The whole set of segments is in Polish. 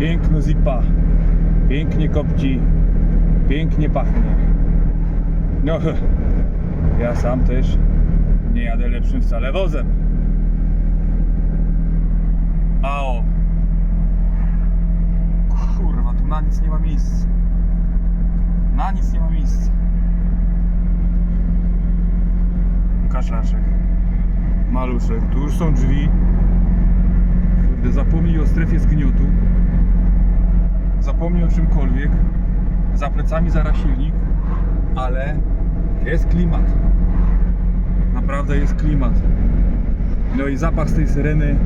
Piękno zipa. Pięknie kopci. Pięknie pachnie. No, ja sam też nie jadę lepszym wcale wozem. Ao. Kurwa, tu na nic nie ma miejsca. Na nic nie ma miejsca. Kaszaszek. Maluszek. Tu już są drzwi. Zapomnij o strefie zgniotu. Zapomnij o czymkolwiek. Za plecami zaraz silnik. Ale jest klimat. Naprawdę jest klimat. No i zapach z tej syreny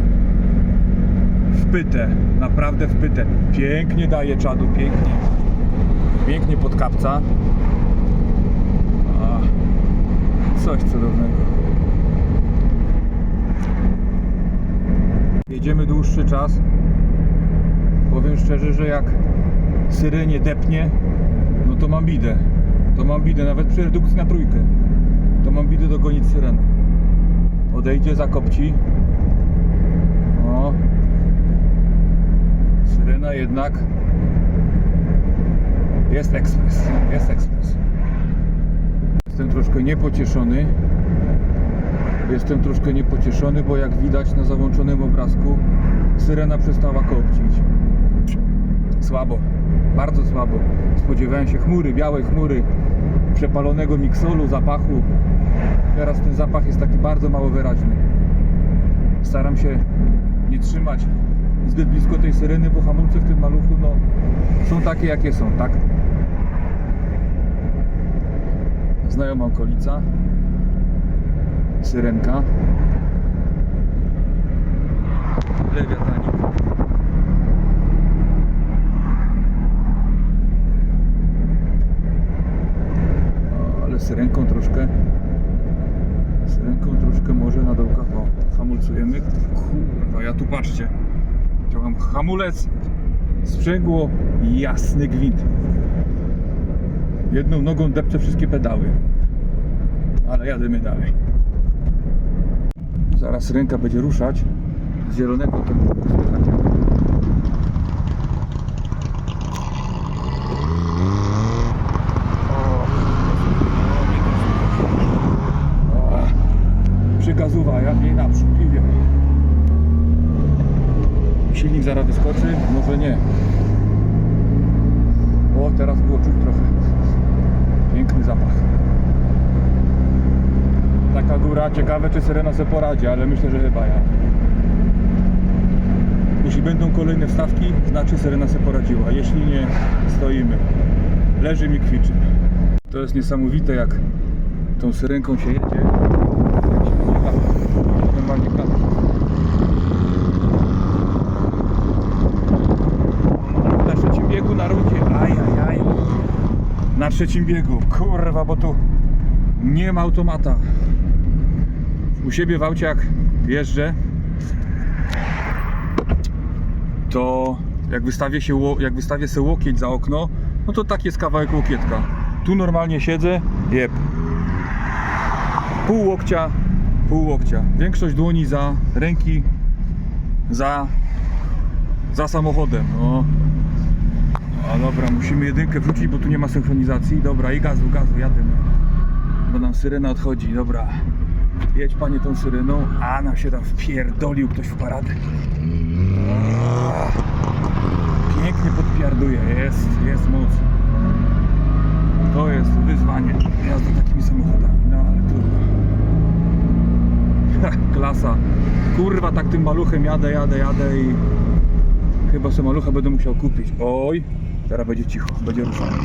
w pytę. Naprawdę w pytę. Pięknie daje czadu, pięknie. Pięknie pod kapca. Coś cudownego. Jedziemy dłuższy czas. Powiem szczerze, że jak syrenie depnie, no to mam bidę. To mam bidę, nawet przy redukcji na trójkę. To mam bidę dogonić syrenę. Odejdzie, zakopci. O. Syrena jednak jest ekspres. Jest ekspres. Jestem troszkę niepocieszony. Jestem troszkę niepocieszony, bo jak widać na załączonym obrazku syrena przestała kopcić. Słabo, bardzo słabo. Spodziewałem się chmury, białej chmury, przepalonego miksolu, zapachu. Teraz ten zapach jest taki bardzo mało wyraźny. Staram się nie trzymać zbyt blisko tej syreny, bo hamulce w tym maluchu no, są takie jakie są, tak? Znajoma okolica. Syrenka. Lewiatanik. O, Ale syrenką troszkę syrenką troszkę może na dołkach o, hamulcujemy patrzcie to mam hamulec sprzęgło jasny gwint. Jedną nogą depczę wszystkie pedały ale jadymy dalej. Zaraz ręka będzie ruszać z zielonego słychać O, Przygazuwa, ja jej naprzód i wiem. Silnik zaraz wyskoczy? Może nie. O, teraz było czuć trochę. Piękny zapach. Taka góra, ciekawe czy Syrena sobie poradzi, ale myślę, że chyba ja. Jeśli będą kolejne wstawki, znaczy Syrena sobie poradziła. Jeśli nie, stoimy. Leży mi kwiczy. To jest niesamowite, jak tą syrenką się jedzie. Jak się normalnie klapki. Na trzecim biegu na rundzie. Ajajaj. Na trzecim biegu. Kurwa, bo tu nie ma automata. U siebie w aucie jak jeżdżę, to jak wystawię, się, jak wystawię sobie łokieć za okno, no to tak jest kawałek łokietka. Tu normalnie siedzę, jeb. Pół łokcia, pół łokcia. Większość dłoni za ręki, za, za samochodem. No. A dobra, musimy jedynkę wrzucić, bo tu nie ma synchronizacji. Dobra, i gazu, gazu, jadę. Bo nam syrena odchodzi, dobra. Jedź panie tą syreną, a nam się tam wpierdolił ktoś w paradę. Pięknie podpiarduje, jest, jest moc. To jest wyzwanie, jazda takimi samochodami, no ale trudno. Klasa. Kurwa, tak tym maluchem jadę, jadę, jadę i chyba sobie malucha będę musiał kupić. Oj, teraz będzie cicho, będzie ruszanie.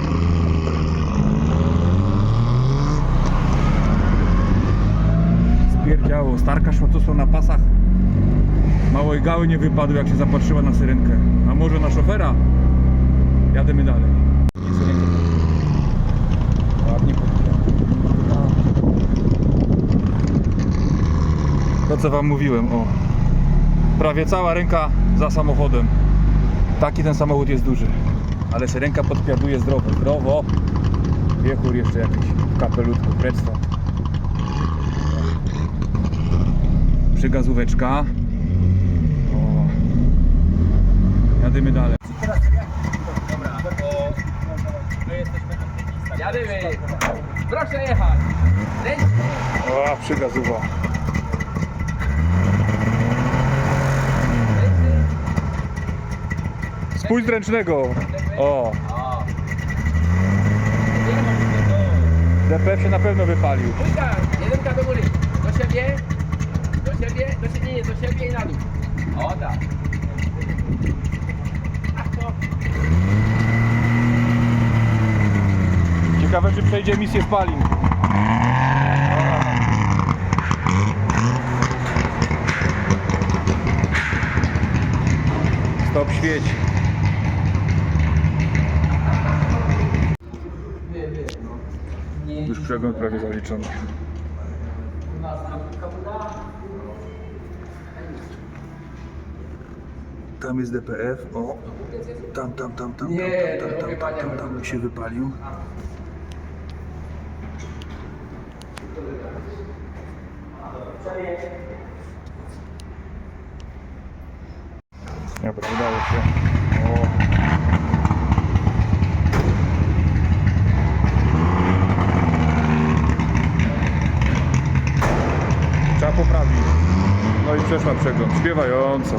Spierdziało, starka szła są na pasach. Małej gały nie wypadły jak się zapatrzyła na syrenkę. A może na szofera? Jademy dalej. Ładnie. To co wam mówiłem, o. Prawie cała ręka za samochodem. Taki ten samochód jest duży. Ale syrenka podpiaduje zdrowo. Zdrowo. Wiechur jeszcze jakiś w kapelutku, precz stąd. Przygazóweczka. O. Jadymy dalej. Jadymy! Proszę jechać! O, przygazowa. Ręcznie! Spójrz z ręcznego. O, O! Nie ma tego! DPF się na pewno wypalił. Dwójka! Jedynka do góry! Do siebie! Do siebie! Do siebie! Nie, do siebie i na dół! O tak! Ach, to... Ciekawe, czy przejdzie emisję spalin. Stop świeć. Już przegląd prawie zaliczony. Tam jest DPF, o, tam, tam, tam, tam, tam, tam, tam, tam, tam, tam będzie. się wypalił. Dobra, udało się. O. Trzeba poprawić. I przeszła przegląd. Śpiewająco.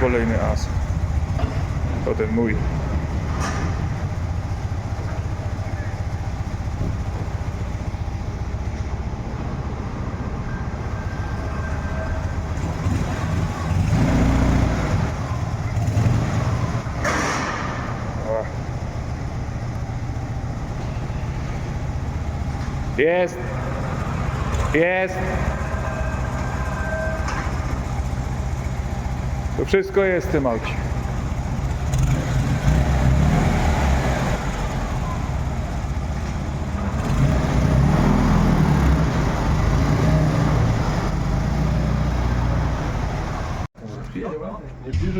Kolejny as. To ten mój. Jest. Jest. To wszystko jest w tym aucie.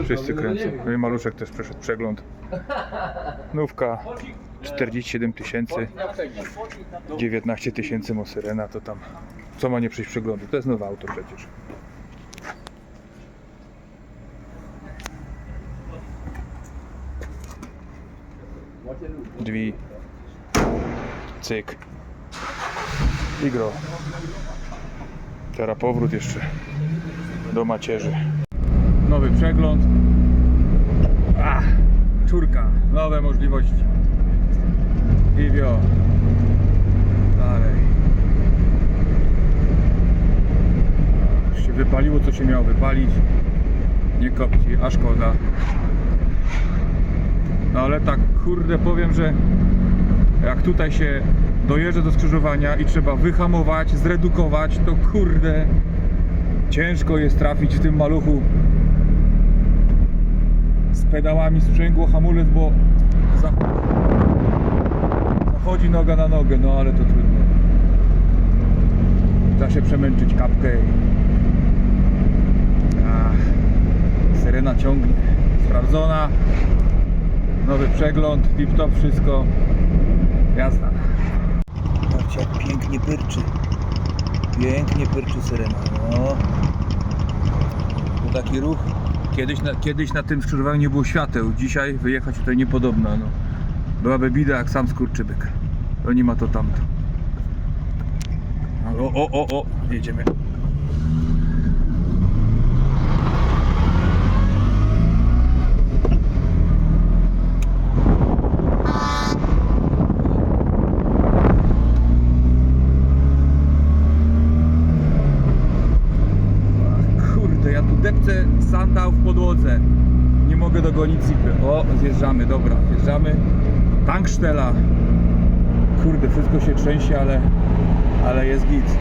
Wszyscy kręcą. No i Maluszek też przeszedł przegląd. Nówka 47 tysięcy, 19 tysięcy Mosyrena to tam. Co ma nie przejść przeglądu? To jest nowe auto przecież. Drzwi. Cyk. I gro. Teraz powrót jeszcze do macierzy. Nowy przegląd. Ach, czurka. Nowe możliwości. I wio. Dalej. Już się wypaliło co się miało wypalić. Nie kopci, a szkoda. No ale tak kurde powiem, że jak tutaj się dojeżdża do skrzyżowania i trzeba wyhamować, zredukować, to kurde ciężko jest trafić w tym maluchu z pedałami sprzęgło hamulec, bo za- zachodzi noga na nogę, no ale to trudno. Trzeba się przemęczyć kapkę. Ach, syrena ciągnie. Sprawdzona. Nowy przegląd, tip-top, wszystko. Jazda. Patrzcie jak pięknie pyrczy. Pięknie pyrczy syrena. No. To taki ruch. Kiedyś na, kiedyś na tym skrzyżowaniu nie było świateł. Dzisiaj wyjechać tutaj niepodobna. No. Byłaby bida jak sam skurczybyk. To nie ma to tamto. O, o, o, o, jedziemy. Depcę sandał w podłodze. Nie mogę dogonić zipy. O, zjeżdżamy, dobra, zjeżdżamy. Tanksztela. Kurde, wszystko się trzęsie, ale, ale jest git.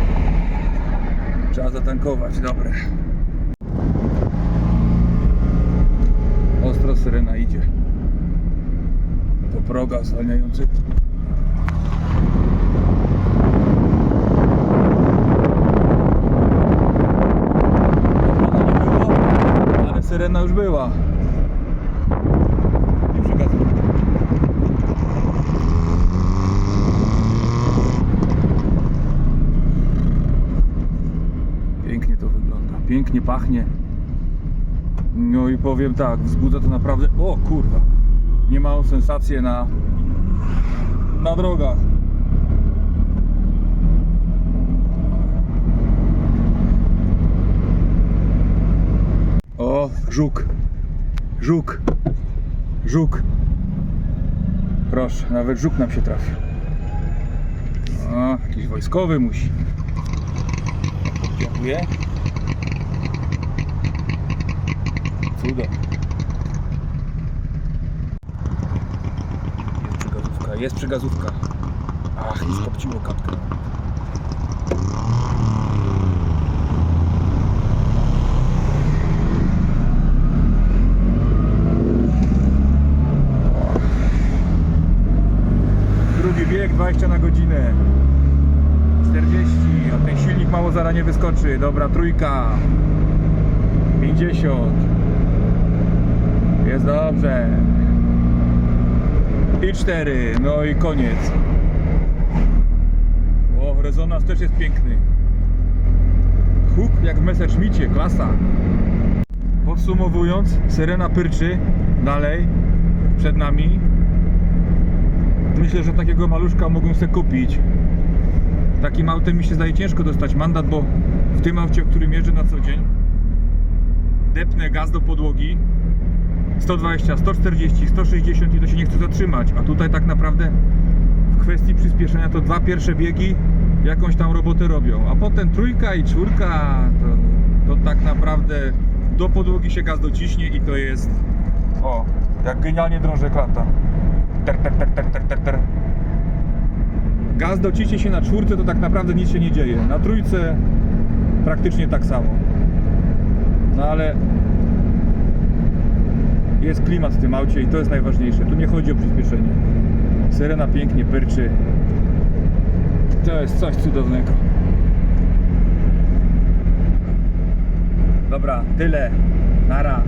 Trzeba zatankować, dobre. Ostro syrena idzie. Do proga zwalniającego. Syrena już była. Nie przegadzam. Pięknie to wygląda. Pięknie pachnie. No i powiem tak, wzbudza to naprawdę. O kurwa! Niemałą sensację na, na drogach. O, żuk. Żuk. Żuk. Proszę, nawet żuk nam się trafił. O, jakiś wojskowy musi. Dziękuję. Cudo. Jest przygazówka, jest przygazówka. Ach, i skopciło kapkę. Drugi bieg, 20 na godzinę. 40, a ten silnik mało zaranie wyskoczy. Dobra, trójka. 50. Jest dobrze. I 4, no i koniec. O, rezonans też jest piękny. Huk jak w Messerschmittie, klasa. Podsumowując, syrena pyrczy dalej przed nami. Myślę, że takiego maluszka mogłem sobie kupić. Takim autem mi się zdaje ciężko dostać mandat, bo w tym aucie, którym jeżdżę na co dzień, depnę gaz do podłogi 120, 140, 160 i to się nie chce zatrzymać. A tutaj tak naprawdę w kwestii przyspieszenia to dwa pierwsze biegi jakąś tam robotę robią. A potem trójka i czwórka to, to tak naprawdę do podłogi się gaz dociśnie i to jest o, jak genialnie drąży klata. Ter, ter, ter, ter, ter, ter, ter. Gaz dociśnie się na czwórce, to tak naprawdę nic się nie dzieje. Na trójce praktycznie tak samo. No ale jest klimat w tym aucie i to jest najważniejsze. Tu nie chodzi o przyspieszenie. Syrena pięknie pyrczy. To jest coś cudownego. Dobra, tyle. Nara.